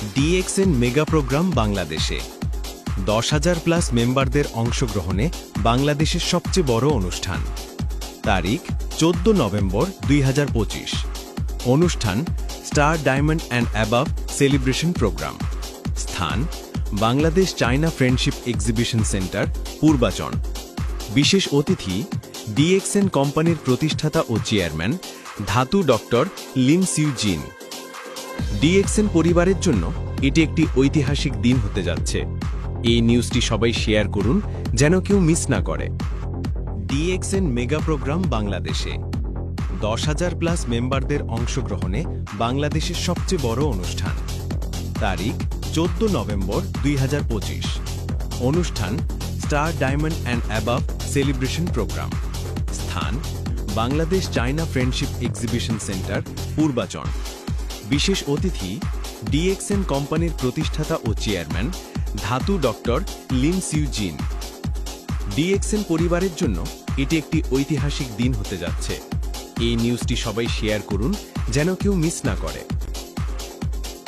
DXN mega programme বাংলাদেশে। দশ হাজার প্লাস মেম্বারদের অংশগ্রহণে বাংলাদেশের সবচেয়ে বড় অনুষ্ঠান। তারিখ, চোদ্দ নভেম্বর দুই হাজার পঁচিশ। অনুষ্ঠান, star diamond and above celebration program. স্থান, Bangladesh China friendship exhibition centre পূর্বাচন বিশেষ অতিথি, ডিএক্সএন কোম্পানির প্রতিষ্ঠাতা ও চেয়ারম্যান, ধাতু doctor Lim Siew Jin DXN পরিবারের জন্য এটি একটি ঐতিহাসিক দিন হতে যাচ্ছে। এই নিউজটি সবাই শেয়ার করুন, যেন কেউ মিস না করে। ডিএক্সএন মেগা প্রোগ্রাম বাংলাদেশে। দশ হাজার প্লাস মেম্বারদের অংশগ্রহণে বাংলাদেশের সবচেয়ে বড় অনুষ্ঠান। তারিখ, চোদ্দ নভেম্বর দুই হাজার পঁচিশ। অনুষ্ঠান, star diamond and above celebration program. স্থান, Bangladesh China friendship exhibition centre পূর্বাচন বিশেষ অতিথি ডিএক্সএন কোম্পানির প্রতিষ্ঠাতা ও চেয়ারম্যান, ধাতু doctor Lim Siew Jin DXN পরিবারের জন্য এটি একটি ঐতিহাসিক দিন হতে যাচ্ছে। এই নিউজটি সবাই শেয়ার করুন, যেন কেউ মিস না করে।